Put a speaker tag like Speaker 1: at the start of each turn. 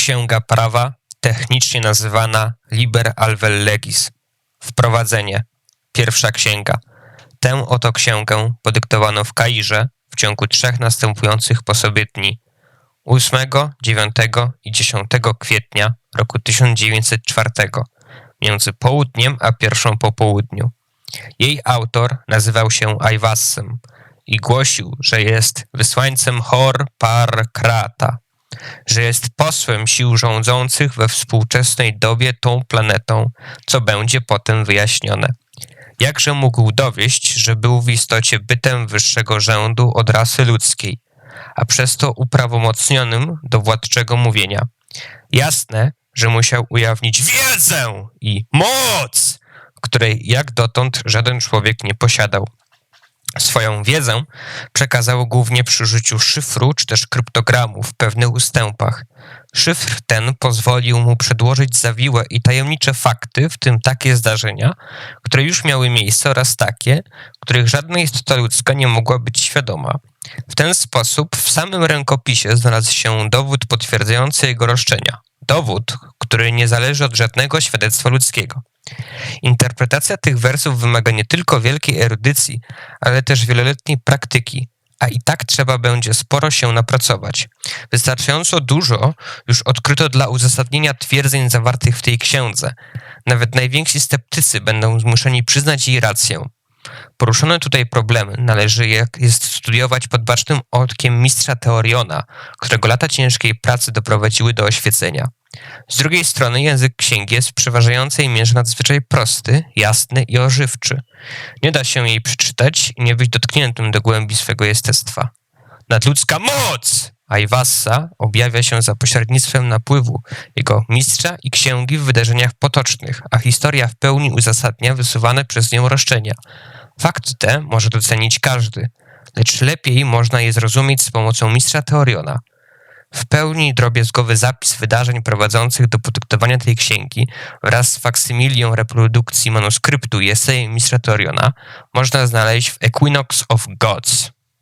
Speaker 1: Księga Prawa, technicznie nazywana Liber Alvel Legis. Wprowadzenie. Pierwsza księga. Tę oto księgę podyktowano w Kairze w ciągu trzech następujących po sobie dni. 8, 9 i 10 kwietnia roku 1904, między południem a pierwszą po południu. Jej autor nazywał się Ajwassem i głosił, że jest wysłańcem Hor Par Krata, że jest posłem sił rządzących we współczesnej dobie tą planetą, co będzie potem wyjaśnione. Jakże mógł dowieść, że był w istocie bytem wyższego rzędu od rasy ludzkiej, a przez to uprawomocnionym do władczego mówienia. Jasne, że musiał ujawnić wiedzę i moc, której jak dotąd żaden człowiek nie posiadał. Swoją wiedzę przekazał głównie przy użyciu szyfru czy też kryptogramu w pewnych ustępach. Szyfr ten pozwolił mu przedłożyć zawiłe i tajemnicze fakty, w tym takie zdarzenia, które już miały miejsce oraz takie, których żadna istota ludzka nie mogła być świadoma. W ten sposób w samym rękopisie znalazł się dowód potwierdzający jego roszczenia. Dowód, który nie zależy od żadnego świadectwa ludzkiego. Interpretacja tych wersów wymaga nie tylko wielkiej erudycji, ale też wieloletniej praktyki, a i tak trzeba będzie sporo się napracować. Wystarczająco dużo już odkryto dla uzasadnienia twierdzeń zawartych w tej księdze. Nawet najwięksi sceptycy będą zmuszeni przyznać jej rację. Poruszone tutaj problemy należy jak jest studiować pod bacznym okiem mistrza Teoriona, którego lata ciężkiej pracy doprowadziły do oświecenia. Z drugiej strony język księgi jest w przeważającej mierze nadzwyczaj prosty, jasny i ożywczy. Nie da się jej przeczytać i nie być dotkniętym do głębi swego jestestwa. Nadludzka moc Ajwassa objawia się za pośrednictwem napływu jego mistrza i księgi w wydarzeniach potocznych, a historia w pełni uzasadnia wysuwane przez nią roszczenia. Fakty te może docenić każdy, lecz lepiej można je zrozumieć z pomocą mistrza Teoriona – w pełni drobiazgowy zapis wydarzeń prowadzących do podyktowania tej księgi wraz z faksymilią reprodukcji manuskryptu i esejem mistrza Toriona można znaleźć w Equinox of Gods.